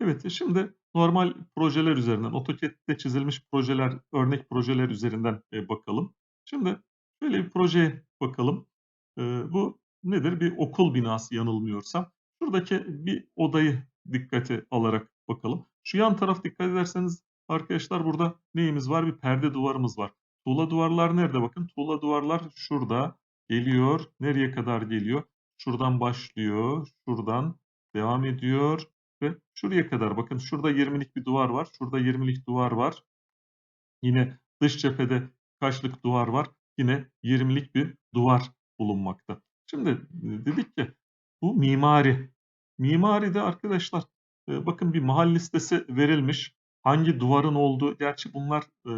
Evet, e, şimdi normal projeler üzerinden, AutoCAD'de çizilmiş projeler, örnek projeler üzerinden, eee, bakalım. Şimdi şöyle bir projeye bakalım. Eee, bu nedir? Bir okul binası yanılmıyorsam. Şuradaki bir odayı dikkate alarak bakalım. Şu yan taraf dikkat ederseniz arkadaşlar burada neyimiz var? Bir perde duvarımız var. Tuğla duvarlar nerede bakın? Tuğla duvarlar şurada geliyor. Nereye kadar geliyor? Şuradan başlıyor, şuradan devam ediyor ve şuraya kadar bakın şurada 20'lik bir duvar var. Şurada 20'lik duvar var. Yine dış cephede kaçlık duvar var? Yine 20'lik bir duvar bulunmakta. Şimdi e, dedik ki bu mimari. Mimaride arkadaşlar e, bakın bir mahal listesi verilmiş. Hangi duvarın olduğu, gerçi bunlar e,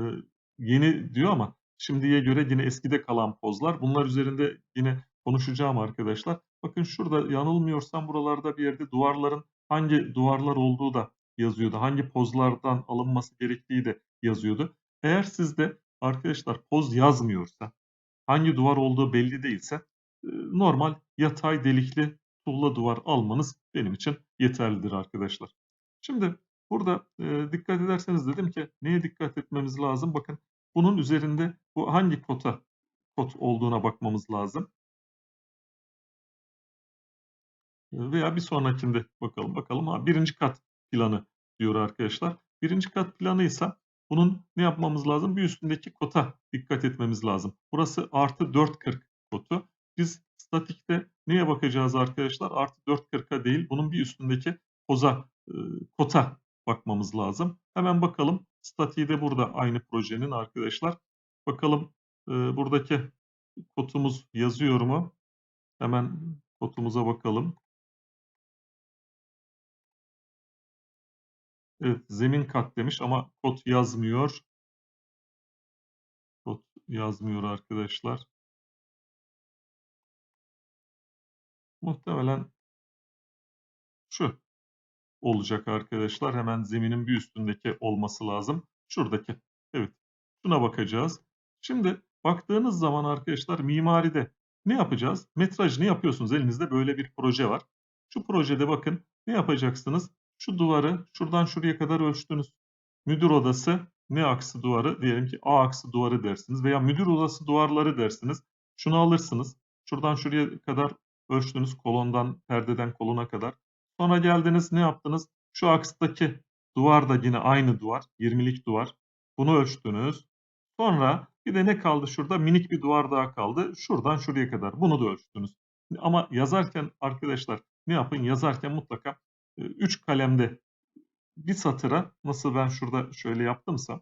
yeni diyor ama şimdiye göre yine eskide kalan pozlar. Bunlar üzerinde yine konuşacağım arkadaşlar. Bakın şurada yanılmıyorsam buralarda bir yerde duvarların hangi duvarlar olduğu da yazıyordu. Hangi pozlardan alınması gerektiği de yazıyordu. Eğer sizde arkadaşlar poz yazmıyorsa, hangi duvar olduğu belli değilse e, normal yatay delikli tuğla duvar almanız benim için yeterlidir arkadaşlar. Şimdi burada e, dikkat ederseniz dedim ki neye dikkat etmemiz lazım? Bakın bunun üzerinde bu hangi kota kod olduğuna bakmamız lazım. Veya bir sonrakinde bakalım. Bakalım ha birinci kat planı diyor arkadaşlar. Birinci kat planıysa bunun ne yapmamız lazım? Bir üstündeki kota dikkat etmemiz lazım. Burası artı 4.40 kotu. Biz statikte neye bakacağız arkadaşlar? Artı 4.40'a değil bunun bir üstündeki koza, e, kota bakmamız lazım. Hemen bakalım. Statiği de burada aynı projenin arkadaşlar. Bakalım e, buradaki kotumuz yazıyor mu? Hemen kotumuza bakalım. Evet, zemin kat demiş ama kod yazmıyor. Kod yazmıyor arkadaşlar. Muhtemelen şu olacak arkadaşlar. Hemen zeminin bir üstündeki olması lazım. Şuradaki. Evet. Şuna bakacağız. Şimdi baktığınız zaman arkadaşlar mimaride ne yapacağız? Metrajını yapıyorsunuz. Elinizde böyle bir proje var. Şu projede bakın ne yapacaksınız? Şu duvarı şuradan şuraya kadar ölçtünüz. Müdür odası ne aksı duvarı? Diyelim ki A aksı duvarı dersiniz veya müdür odası duvarları dersiniz. Şunu alırsınız. Şuradan şuraya kadar ölçtünüz kolondan, perdeden kolona kadar. Sonra geldiniz ne yaptınız? Şu akstaki duvar da yine aynı duvar, 20'lik duvar. Bunu ölçtünüz. Sonra bir de ne kaldı şurada? Minik bir duvar daha kaldı. Şuradan şuraya kadar. Bunu da ölçtünüz. Ama yazarken arkadaşlar ne yapın? Yazarken mutlaka 3 kalemde bir satıra nasıl ben şurada şöyle yaptımsa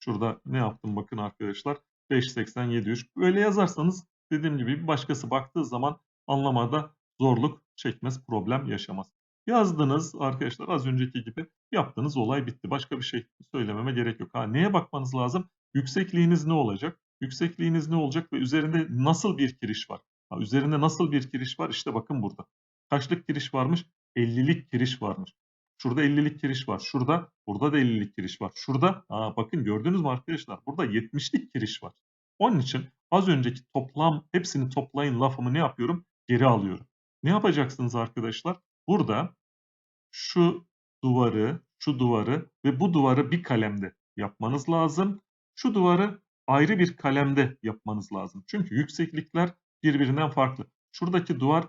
şurada ne yaptım bakın arkadaşlar 580 703 böyle yazarsanız dediğim gibi bir başkası baktığı zaman anlamada zorluk çekmez, problem yaşamaz. Yazdınız arkadaşlar az önceki gibi yaptığınız olay bitti. Başka bir şey söylememe gerek yok. Ha neye bakmanız lazım? Yüksekliğiniz ne olacak? Yüksekliğiniz ne olacak ve üzerinde nasıl bir kiriş var? Ha, üzerinde nasıl bir kiriş var? İşte bakın burada. Kaçlık giriş varmış? 50'lik giriş varmış. Şurada 50'lik giriş var. Şurada, burada da 50'lik giriş var. Şurada, aa, bakın gördünüz mü arkadaşlar? Burada 70'lik giriş var. Onun için az önceki toplam, hepsini toplayın lafımı ne yapıyorum? Geri alıyorum. Ne yapacaksınız arkadaşlar? Burada şu duvarı, şu duvarı ve bu duvarı bir kalemde yapmanız lazım. Şu duvarı ayrı bir kalemde yapmanız lazım. Çünkü yükseklikler birbirinden farklı. Şuradaki duvar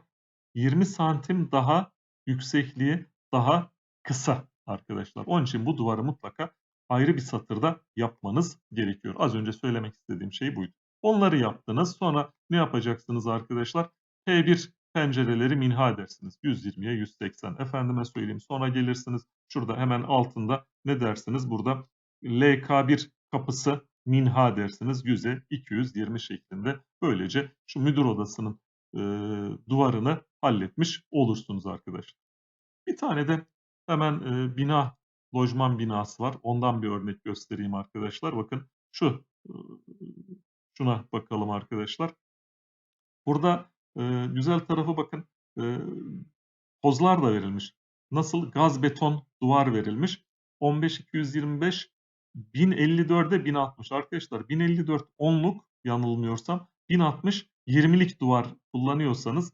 20 santim daha yüksekliği daha kısa arkadaşlar. Onun için bu duvarı mutlaka ayrı bir satırda yapmanız gerekiyor. Az önce söylemek istediğim şey buydu. Onları yaptınız. Sonra ne yapacaksınız arkadaşlar? P1 pencereleri minha edersiniz. 120'ye 180. Efendime söyleyeyim. Sonra gelirsiniz şurada hemen altında ne dersiniz? Burada LK1 kapısı minha dersiniz. 100'e 220 şeklinde. Böylece şu müdür odasının e, duvarını halletmiş olursunuz arkadaşlar. Bir tane de hemen e, bina, lojman binası var. Ondan bir örnek göstereyim arkadaşlar. Bakın şu, e, şuna bakalım arkadaşlar. Burada e, güzel tarafı bakın e, pozlar da verilmiş. Nasıl? Gaz beton duvar verilmiş. 15225 1054'e 1060 arkadaşlar 1054 10'luk yanılmıyorsam 1060 20'lik duvar kullanıyorsanız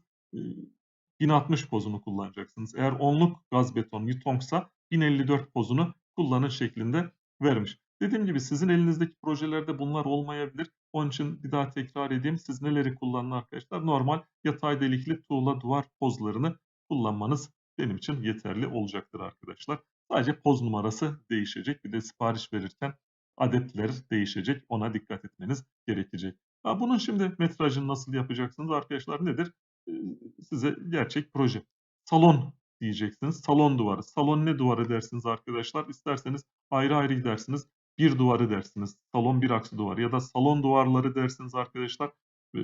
1060 pozunu kullanacaksınız. Eğer onluk gaz beton Yutong'sa 1054 pozunu kullanın şeklinde vermiş. Dediğim gibi sizin elinizdeki projelerde bunlar olmayabilir. Onun için bir daha tekrar edeyim. Siz neleri kullanın arkadaşlar? Normal yatay delikli tuğla duvar pozlarını kullanmanız benim için yeterli olacaktır arkadaşlar. Sadece poz numarası değişecek. Bir de sipariş verirken adetler değişecek. Ona dikkat etmeniz gerekecek. Ha, bunun şimdi metrajını nasıl yapacaksınız arkadaşlar nedir? Size gerçek proje. Salon diyeceksiniz. Salon duvarı. Salon ne duvarı dersiniz arkadaşlar? İsterseniz ayrı ayrı gidersiniz. Bir duvarı dersiniz. Salon bir aksı duvarı ya da salon duvarları dersiniz arkadaşlar.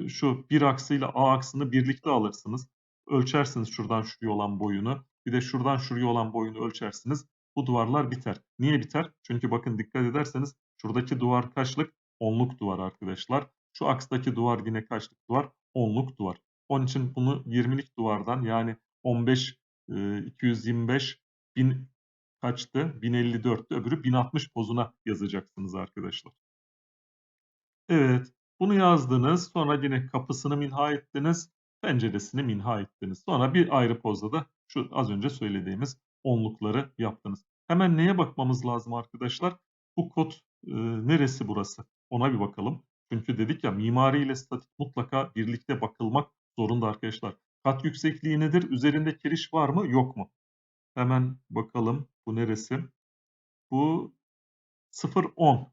Şu bir aksıyla A aksını birlikte alırsınız. Ölçersiniz şuradan şuraya olan boyunu. Bir de şuradan şuraya olan boyunu ölçersiniz. Bu duvarlar biter. Niye biter? Çünkü bakın dikkat ederseniz şuradaki duvar kaçlık? Onluk duvar arkadaşlar. Şu akstaki duvar yine kaçlık duvar? Onluk duvar. Onun için bunu 20'lik duvardan yani 15 e, 225 1000 kaçtı? 1054'tü. Öbürü 1060 pozuna yazacaksınız arkadaşlar. Evet. Bunu yazdınız. Sonra yine kapısını minha ettiniz. Penceresini minha ettiniz. Sonra bir ayrı pozda da şu az önce söylediğimiz onlukları yaptınız. Hemen neye bakmamız lazım arkadaşlar? Bu kod e, neresi burası? Ona bir bakalım. Çünkü dedik ya mimari ile statik mutlaka birlikte bakılmak zorunda arkadaşlar. Kat yüksekliği nedir? Üzerinde kiriş var mı yok mu? Hemen bakalım bu neresi? Bu 0-10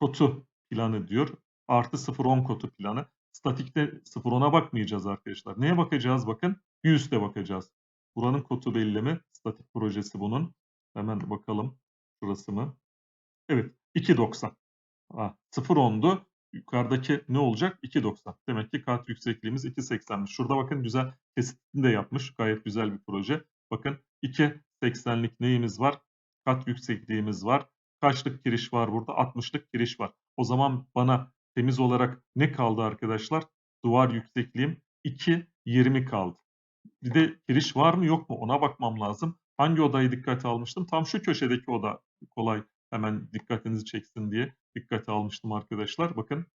kotu planı diyor. Artı 0-10 kotu planı. Statikte 0-10'a bakmayacağız arkadaşlar. Neye bakacağız bakın? Bir üste bakacağız. Buranın kotu belli mi? Statik projesi bunun. Hemen bakalım. Şurası mı? Evet 2.90. Ha, 0.10'du. Yukarıdaki ne olacak? 2.90. Demek ki kat yüksekliğimiz 2.80'miş. Şurada bakın güzel kesitini de yapmış. Gayet güzel bir proje. Bakın 2.80'lik neyimiz var? Kat yüksekliğimiz var. Kaçlık giriş var burada? 60'lık giriş var. O zaman bana temiz olarak ne kaldı arkadaşlar? Duvar yüksekliğim 2.20 kaldı. Bir de giriş var mı yok mu ona bakmam lazım. Hangi odayı dikkate almıştım? Tam şu köşedeki oda kolay hemen dikkatinizi çeksin diye dikkate almıştım arkadaşlar. Bakın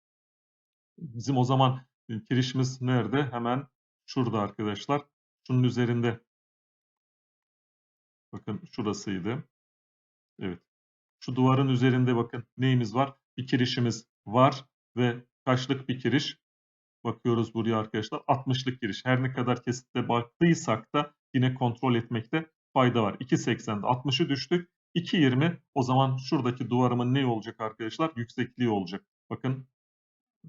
bizim o zaman kirişimiz nerede? Hemen şurada arkadaşlar. Şunun üzerinde. Bakın şurasıydı. Evet. Şu duvarın üzerinde bakın neyimiz var? Bir kirişimiz var ve kaçlık bir kiriş? Bakıyoruz buraya arkadaşlar 60'lık giriş. Her ne kadar kesitte baktıysak da yine kontrol etmekte fayda var. 2.80'de 60'ı düştük. 2.20 o zaman şuradaki duvarımın ne olacak arkadaşlar? Yüksekliği olacak. Bakın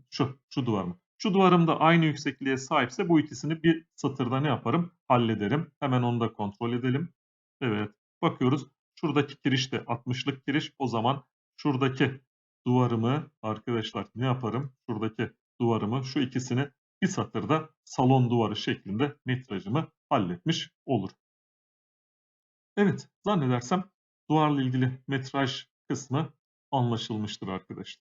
şu, şu duvarım. Şu duvarım da aynı yüksekliğe sahipse bu ikisini bir satırda ne yaparım? Hallederim. Hemen onu da kontrol edelim. Evet. Bakıyoruz. Şuradaki kiriş de 60'lık kiriş. O zaman şuradaki duvarımı arkadaşlar ne yaparım? Şuradaki duvarımı şu ikisini bir satırda salon duvarı şeklinde metrajımı halletmiş olur. Evet zannedersem duvarla ilgili metraj kısmı anlaşılmıştır arkadaşlar.